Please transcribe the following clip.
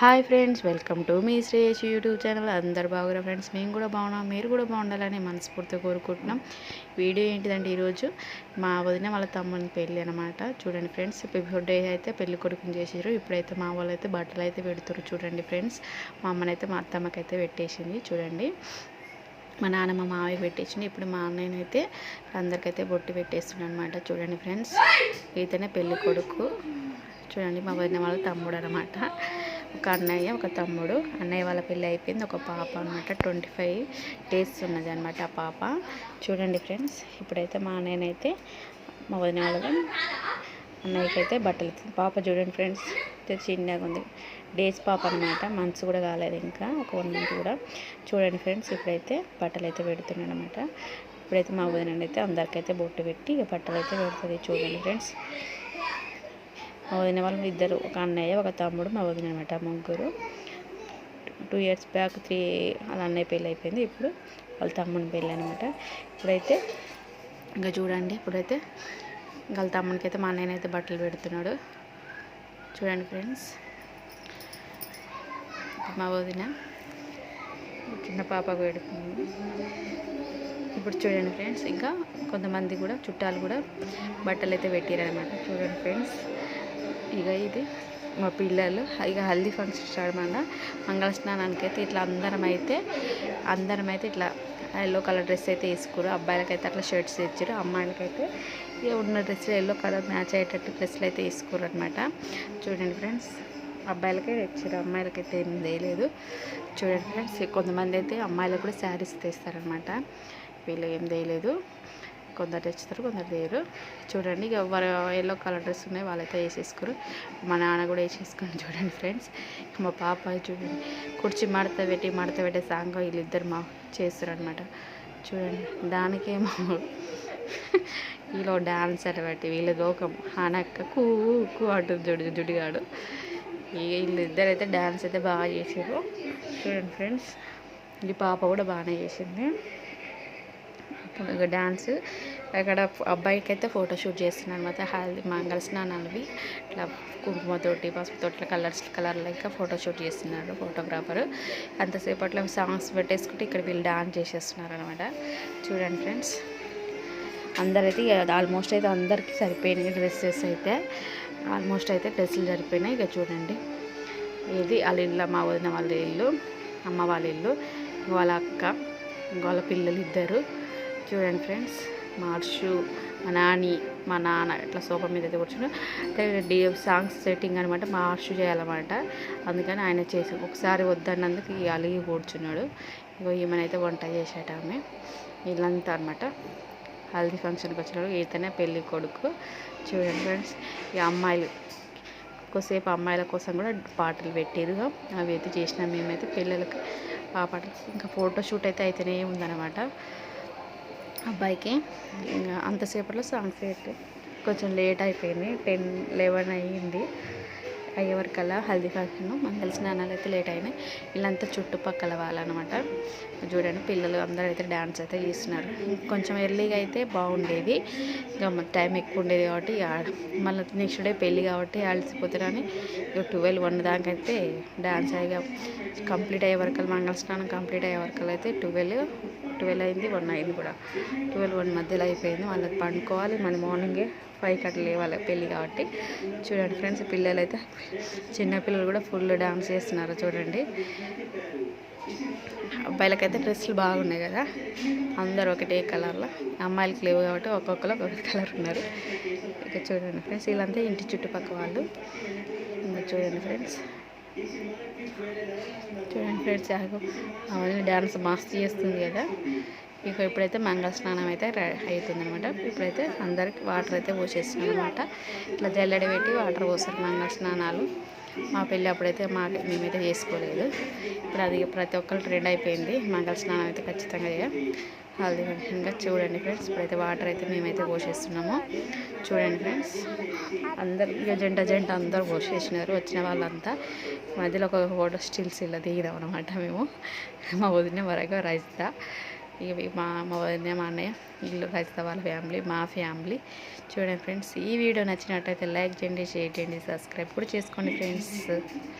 Hi friends welcome to మీ Shreyas YouTube channel. అందరు బాగురా ఫ్రెండ్స్? మేము కూడా బాగున్నాం మీరు కూడా బాగుండాలని మనస్ఫూర్తిగా కోరుకుంటున్నాం. వీడియో ఏంటిదంటే ఈరోజు మా వదిన వాళ్ళ తమ్ముని పెళ్ళి అనమాట చూడండి ఫ్రెండ్స్ బిఫోర్ డే అయితే పెళ్ళి కొడుకుని చేసారు ఇప్పుడైతే మా వాళ్ళు అయితే బట్టలు అయితే పెడుతున్నారు చూడండి ఫ్రెండ్స్. మా అమ్మనైతే మా అత్తమ్మకైతే పెట్టేసింది చూడండి. మా నాన్న మా మావయ్య పెట్టేసింది. ఇప్పుడు మా అన్నయ్యనైతే అందరికైతే బొట్టు పెట్టేస్తున్నాను అనమాట చూడండి ఫ్రెండ్స్. ఇతనే పెళ్ళి కొడుకు. చూడండి మా వదిన వాళ్ళ తమ్ముడు అనమాట ఒక అన్నయ్య ఒక తమ్ముడు. అన్నయ్య వాళ్ళ పెళ్ళి అయిపోయింది. ఒక పాప అనమాట ట్వంటీ ఫైవ్ డేస్ ఉన్నది అనమాట ఆ పాప. చూడండి ఫ్రెండ్స్ ఇప్పుడైతే మా అన్నయ్యనైతే మా వదిన వాళ్ళగా అన్నయ్యకి అయితే బట్టలు పాప చూడండి ఫ్రెండ్స్ అయితే చిన్నగా ఉంది. డేస్ పాప అనమాట మంత్స్ కూడా కాలేదు ఇంకా. ఒక వన్ మంత్ కూడా. చూడండి ఫ్రెండ్స్ ఇప్పుడైతే బట్టలు అయితే పెడుతున్నాడు అనమాట ఇప్పుడైతే మా వదిన అయితే అందరికైతే బొట్టు పెట్టి బట్టలు అయితే పెడుతుంది. చూడండి ఫ్రెండ్స్. మా వదిన వాళ్ళు ఇద్దరు ఒక అన్నయ్య ఒక తమ్ముడు మా వదిన అనమాట ముగ్గురు. టూ ఇయర్స్ బ్యాక్ త్రీ వాళ్ళ అన్నయ్య పెళ్ళి అయిపోయింది. ఇప్పుడు వాళ్ళ తమ్ముని పెళ్ళి అనమాట ఇప్పుడైతే ఇంకా చూడండి ఇప్పుడైతే వాళ్ళ తమ్మునికి అయితే మా అన్నయ్యనైతే బట్టలు పెడుతున్నాడు. చూడండి ఫ్రెండ్స్. మా వదిన చిన్న పాపకు పెడుతుంది. ఇప్పుడు చూడండి ఫ్రెండ్స్ ఇంకా కొంతమంది కూడా చుట్టాలు కూడా బట్టలు అయితే పెట్టారనమాట చూడండి ఫ్రెండ్స్. ఇక ఇది మా పిల్లలు. ఇక హల్దీ ఫంక్షన్ స్టార్ట్ మన మంగళ స్నానానికి అయితే ఇట్లా అందరం అయితే అందరం అయితే ఇట్లా ఎల్లో కలర్ డ్రెస్ అయితే వేసుకురు. అబ్బాయిలకైతే అట్లా షర్ట్స్ తెచ్చారు. అమ్మాయిలకైతే ఇక ఉన్న డ్రెస్సులు ఎల్లో కలర్ మ్యాచ్ అయ్యేటట్టు డ్రెస్సులు అయితే వేసుకురు అనమాట చూడండి ఫ్రెండ్స్ అబ్బాయిలకే తెచ్చారు. అమ్మాయిలకైతే ఏం వేయలేదు చూడండి ఫ్రెండ్స్ కొంతమంది అయితే అమ్మాయిలకు కూడా శారీస్ తెస్తారనమాట వీళ్ళు ఏం వేయలేదు కొందరు తెచ్చుతారు కొందరు తీయరు. చూడండి ఇక ఎవరు ఎల్లో కలర్ డ్రెస్ ఉన్నాయి వాళ్ళైతే వేసేసుకోరు. మా నాన్న కూడా వేసేసుకొని చూడండి ఫ్రెండ్స్. మా పాప చూడండి కుర్చీ మడత పెట్టి మడత పెట్టే సాంగ్ వీళ్ళిద్దరు మా చేస్తారు అనమాట చూడండి దానికేమో వీళ్ళు డాన్స్ అనబట్టి వీళ్ళ లోకం అనక్క కూ కూ అంటుంది జుడి జుడిగాడు ఇక వీళ్ళు ఇద్దరైతే డ్యాన్స్ అయితే బాగా చేసారు చూడండి ఫ్రెండ్స్ ఈ పాప కూడా బాగానే చేసింది. డాన్స్. ఇక అక్కడ అబ్బాయికి అయితే ఫోటోషూట్ చేస్తున్నాను అనమాట హల్దీ మంగళ స్నానాలవి ఇట్లా కుంకుమతోటి పసుపుతోటి కలర్స్ కలర్లో ఇంకా ఫోటోషూట్ చేస్తున్నారు ఫోటోగ్రాఫర్. అంతసేపట్లో సాంగ్స్ పెట్టేసుకుంటే ఇక్కడ వీళ్ళు డాన్స్ చేసేస్తున్నారు అనమాట చూడండి ఫ్రెండ్స్. అందరైతే ఆల్మోస్ట్ అయితే అందరికీ సరిపోయినాయి డ్రెస్సెస్ అయితే. ఆల్మోస్ట్ అయితే డ్రెస్సులు సరిపోయినాయి. ఇక చూడండి. ఇది వాళ్ళ ఇల్లు మా వదిన వాళ్ళ ఇల్లు అమ్మ వాళ్ళ ఇల్లు వాళ్ళ అక్క వాళ్ళ పిల్లలు ఇద్దరు చూడండి ఫ్రెండ్స్ మా హర్షు మా నాని మా నాన్న ఇట్లా సోఫా మీద అయితే కూర్చున్నాడు డి సాంగ్స్ సెట్టింగ్ అనమాట మా హర్షు చేయాలన్నమాట. అందుకని ఆయన చేసి ఒకసారి వద్దన్నందుకు ఇక అలిగి కూర్చున్నాడు. ఇగో ఈమెనైతే వంట చేసేట ఆమె. వీళ్ళంతా అనమాట హల్దీ ఫంక్షన్కి వచ్చినాడు ఈతనే పెళ్ళి కొడుకు. చూడండి ఫ్రెండ్స్ ఈ అమ్మాయిలు కొద్దిసేపు అమ్మాయిల కోసం కూడా పాటలు పెట్టారు అవి అయితే చేసినాం మేమైతే. పిల్లలకి ఆ పాటలు. ఇంకా ఫోటోషూట్ అయితే అయితేనే ఉందన్నమాట. అబ్బాయికి. అంతసేపట్లో సాంగ్స్ కొంచెం లేట్ అయిపోయింది. టెన్ లెవెన్ అయ్యింది. అయ్యేవరకల్లా హల్దీ ఫంక్షన్ మంగళ స్నానాలు అయితే లేట్ అయినాయి. వీళ్ళంతా చుట్టుపక్కల వాళ్ళనమాట. చూడండి పిల్లలు అందరూ అయితే డ్యాన్స్ అయితే చేస్తున్నారు కొంచెం ఎర్లీగా అయితే బాగుండేది. ఇక టైం ఎక్కువ ఉండేది కాబట్టి మళ్ళీ నెక్స్ట్ డే పెళ్ళి కాబట్టి అలసిపోతారని ఇక ట్వెల్వ్ వన్ దాకైతే డ్యాన్స్ అయ్యి కంప్లీట్ అయ్యే వరకు మంగళ స్నానం కంప్లీట్ అయ్యే వరకు అయితే ట్వెల్వ్ ట్వెల్వ్ అయింది వన్ అయింది కూడా. ట్వెల్వ్ వన్ మధ్యలో అయిపోయింది. వాళ్ళకి పండుకోవాలి. మన మార్నింగే ఫైవ్కి అట్లా లేవాలి పెళ్ళి కాబట్టి. చూడండి ఫ్రెండ్స్ పిల్లలు అయితే చిన్నపిల్లలు కూడా ఫుల్ డాన్స్ చేస్తున్నారు చూడండి. అబ్బాయిలకైతే డ్రెస్సులు బాగున్నాయి కదా. అందరూ ఒకటే కలర్లో. అమ్మాయిలకి లేవు కాబట్టి ఒక్కొక్కరు ఒక్కొక్క కలర్ ఉన్నారు. ఇక చూడండి ఫ్రెండ్స్ వీళ్ళంతా ఇంటి చుట్టుపక్కల వాళ్ళు. ఇంకా చూడండి ఫ్రెండ్స్. చూడండి ఫ్రెండ్స్ అవన్నీ డ్యాన్స్ మస్తు చేస్తుంది కదా. ఇక ఇప్పుడైతే మంగళ స్నానం అయితే అవుతుంది అనమాట ఇప్పుడైతే అందరికి వాటర్ అయితే పోసేస్తున్నాం అనమాట ఇట్లా జల్లెడ పెట్టి వాటర్ పోస్తారు మంగళ స్నానాలు మా పెళ్ళి అప్పుడైతే మా మేమైతే చేసుకోలేదు. ఇప్పుడు అది ప్రతి ఒక్కరు ట్రెండ్ అయిపోయింది. మంగళ స్నానం అయితే ఖచ్చితంగా హల్దీ ఇంకా చూడండి ఫ్రెండ్స్. ఇప్పుడైతే వాటర్ అయితే మేమైతే పోసేస్తున్నాము. చూడండి ఫ్రెండ్స్. అందరు ఇక జంట జంట అందరు పోసేసినారు. వచ్చిన వాళ్ళంతా మధ్యలో ఒక ఫోటో స్టిల్స్ ఇలా దిగిదాం అనమాట మేము. మా వదిన వరకు రైస్తా ఇక మా మా వదిన మా అన్నయ్య ఇల్లు రైస్తా వాళ్ళ ఫ్యామిలీ మా ఫ్యామిలీ. చూడండి ఫ్రెండ్స్. ఈ వీడియో నచ్చినట్టయితే లైక్ చేయండి షేర్ చేయండి సబ్స్క్రైబ్ కూడా చేసుకోండి ఫ్రెండ్స్.